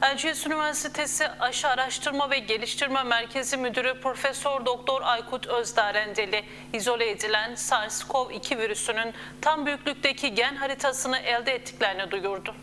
Erciyes Üniversitesi Aşı Araştırma ve Geliştirme Merkezi Müdürü Profesör Doktor Aykut Özdarendeli izole edilen SARS-CoV-2 virüsünün tam büyüklükteki gen haritasını elde ettiklerini duyurdu.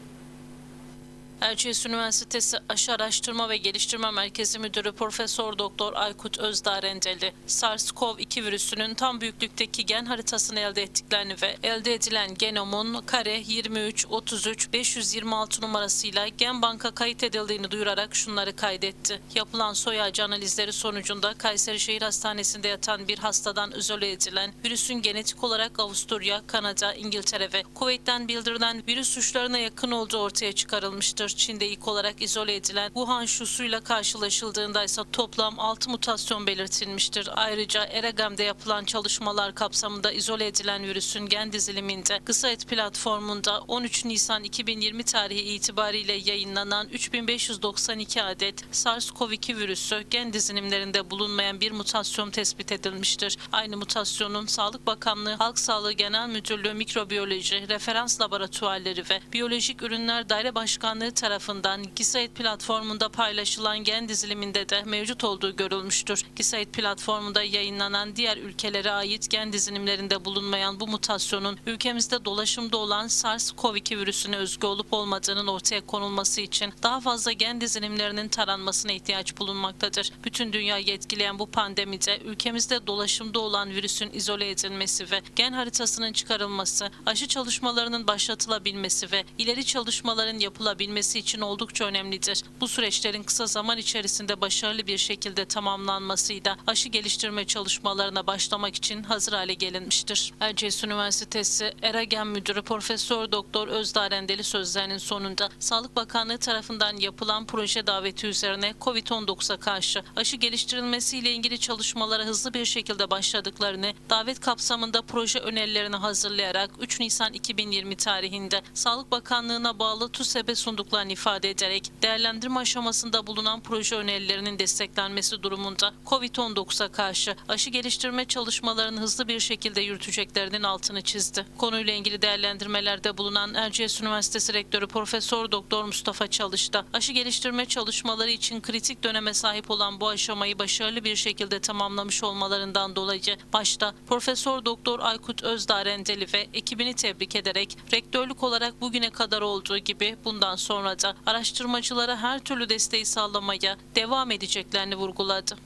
Erciyes Üniversitesi Aşı Araştırma ve Geliştirme Merkezi Müdürü Profesör Doktor Aykut Özdarendeli, SARS-CoV-2 virüsünün tam büyüklükteki gen haritasını elde ettiklerini ve elde edilen genomun kare 23 33 526 numarasıyla gen banka kayıt edildiğini duyurarak şunları kaydetti. Yapılan soy ağacı analizleri sonucunda Kayseri Şehir Hastanesi'nde yatan bir hastadan izole edilen virüsün genetik olarak Avusturya, Kanada, İngiltere ve Kuveyt'ten bildirilen virüs uçlarına yakın olduğu ortaya çıkarılmıştır. Çin'de ilk olarak izole edilen Wuhan şusuyla karşılaşıldığında ise toplam 6 mutasyon belirtilmiştir. Ayrıca Eregam'da yapılan çalışmalar kapsamında izole edilen virüsün gen diziliminde Gısayet platformunda 13 Nisan 2020 tarihi itibariyle yayınlanan 3592 adet SARS-CoV-2 virüsü gen dizilimlerinde bulunmayan bir mutasyon tespit edilmiştir. Aynı mutasyonun Sağlık Bakanlığı Halk Sağlığı Genel Müdürlüğü Mikrobiyoloji Referans Laboratuvarları ve Biyolojik Ürünler Daire Başkanlığı tarafından Gisait platformunda paylaşılan gen diziliminde de mevcut olduğu görülmüştür. Gisait platformunda yayınlanan diğer ülkelere ait gen dizilimlerinde bulunmayan bu mutasyonun ülkemizde dolaşımda olan SARS-CoV-2 virüsüne özgü olup olmadığının ortaya konulması için daha fazla gen dizilimlerinin taranmasına ihtiyaç bulunmaktadır. Bütün dünyayı etkileyen bu pandemide ülkemizde dolaşımda olan virüsün izole edilmesi ve gen haritasının çıkarılması, aşı çalışmalarının başlatılabilmesi ve ileri çalışmaların yapılabilmesi için oldukça önemlidir. Bu süreçlerin kısa zaman içerisinde başarılı bir şekilde tamamlanmasıyla aşı geliştirme çalışmalarına başlamak için hazır hale gelinmiştir. Erciyes Üniversitesi Eregen Müdürü Profesör Doktor Özdarendeli sözlerinin sonunda Sağlık Bakanlığı tarafından yapılan proje daveti üzerine COVID-19'a karşı aşı geliştirilmesiyle ilgili çalışmalara hızlı bir şekilde başladıklarını, davet kapsamında proje önerilerini hazırlayarak 3 Nisan 2020 tarihinde Sağlık Bakanlığı'na bağlı TUSEB'e sunduklarını ifade ederek değerlendirme aşamasında bulunan proje önerilerinin desteklenmesi durumunda COVID-19'a karşı aşı geliştirme çalışmalarını hızlı bir şekilde yürüteceklerinin altını çizdi. Konuyla ilgili değerlendirmelerde bulunan Erciyes Üniversitesi Rektörü Profesör Doktor Mustafa Çalış'ta aşı geliştirme çalışmaları için kritik döneme sahip olan bu aşamayı başarılı bir şekilde tamamlamış olmalarından dolayı başta Profesör Doktor Aykut Özdarendeli ve ekibini tebrik ederek rektörlük olarak bugüne kadar olduğu gibi bundan sonra da araştırmacılara her türlü desteği sağlamaya devam edeceklerini vurguladı.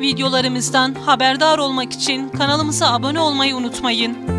Videolarımızdan haberdar olmak için kanalımıza abone olmayı unutmayın.